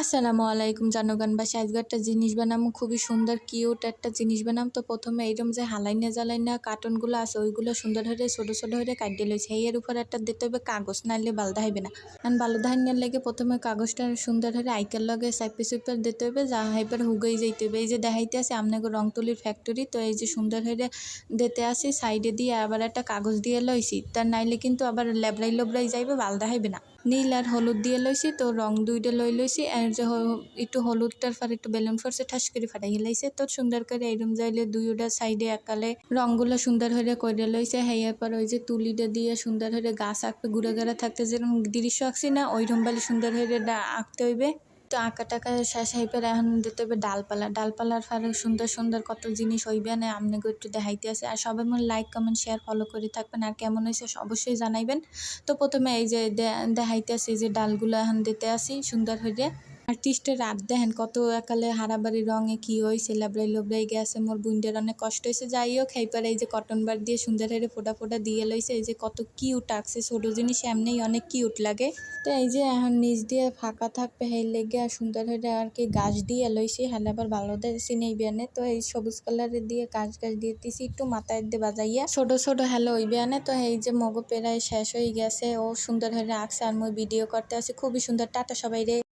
আসসালামু আলাইকুম, জনগণ। বা আজকে একটা জিনিস বানাম, খুবই সুন্দর কিউট একটা জিনিস বানাম। তো প্রথমে এইরকম যে হালাইনা জ্বালাইনা কার্টুনগুলো আছে, ওইগুলো সুন্দর হয়ে ছোটো ছোটো হয়ে কাটিয়ে লইছে। এর উপর একটা দিতে হবে কাগজ, নাইলে বালদা হইবে না। আর বালদা হাইনার লেগে প্রথমে কাগজটা সুন্দর হয়ে আইকের লগে সাইপে সুইপে দিতে হবে, যা হাইপার হুগেই যাইতে হবে। এই যে দেখাইতে আছে আপনাকে রং তুলির ফ্যাক্টরি তো এই যে সুন্দর হয়ে দিতে আসি সাইডে দিয়ে আবার একটা কাগজ দিয়ে লইছি। তার নাইলে কিন্তু আবার লেবড়াই লবড়াই যাইবে বালদা হইবে না। নীল আর হলুদ দিয়ে লইছি, তো রং দুইটা লই লইছি, আর যে একটু হলুদটার ফার একটু বেলুন ফোর্সে ঠাস করে ফাটাই গেলাইছে তো সুন্দর করে এইরকম যাইলে দুইটা সাইডে একালে রংগুলো সুন্দর হয়ে করে লইছে। হেয়ার পর ওই যে তুলিটা দিয়ে সুন্দর হয়ে গাছ আঁকতে ঘুরে ঘুরে থাকতে যেরকম দৃশ্য আঁকছি না ওই রুম বালি সুন্দর হয়ে আঁকতে হইবে। তো আঁকা টাকা শেষ এখন দিতে হবে ডালপালা। ডালপালার ফারে সুন্দর সুন্দর কত জিনিস হইবে না আপনাকে একটু দেখাইতে আছে। আর সবাই মনে লাইক কমেন্ট শেয়ার ফলো করে থাকবেন। আর কেমন হয়েছে অবশ্যই জানাইবেন। তো প্রথমে এই যে দেখাইতে আছে যে ডালগুলো এখন দিতে আসি সুন্দর হয়ে আর্টিস্টের রাত দেখেন, কত একালে হারাবাড়ি রঙে কি হয়েছে লাবড়াই লবড়াই গেছে, মোর বুইন্ডের অনেক কষ্ট হয়েছে যাই হোক এইবার এই যে কটন বার দিয়ে সুন্দর হয়ে ফোটা ফোটা দিয়ে লইছে, এই যে কত কিউট আগছে ছোটো জিনিস এমনিই অনেক কিউট লাগে। তো এই যে এখন নিচ দিয়ে ফাঁকা থাকবে সেই লেগে আর সুন্দর হয়ে আর কি গাছ দিয়ে লইছি হেলে আবার ভালো দেখছি নেই বিয়ানে। তো এই সবুজ কালারের দিয়ে গাছ গাছ দিয়ে দিছি একটু মাথায় দিয়ে বাজাইয়া। ছোট ছোট হেলো ওই বিয়ানে, তো এই যে মগো পেরায় শেষ হয়ে গেছে, ও সুন্দর হয়ে আঁকছে আর মই ভিডিও করতে আসি, খুবই সুন্দর, টাটা সবাই রে।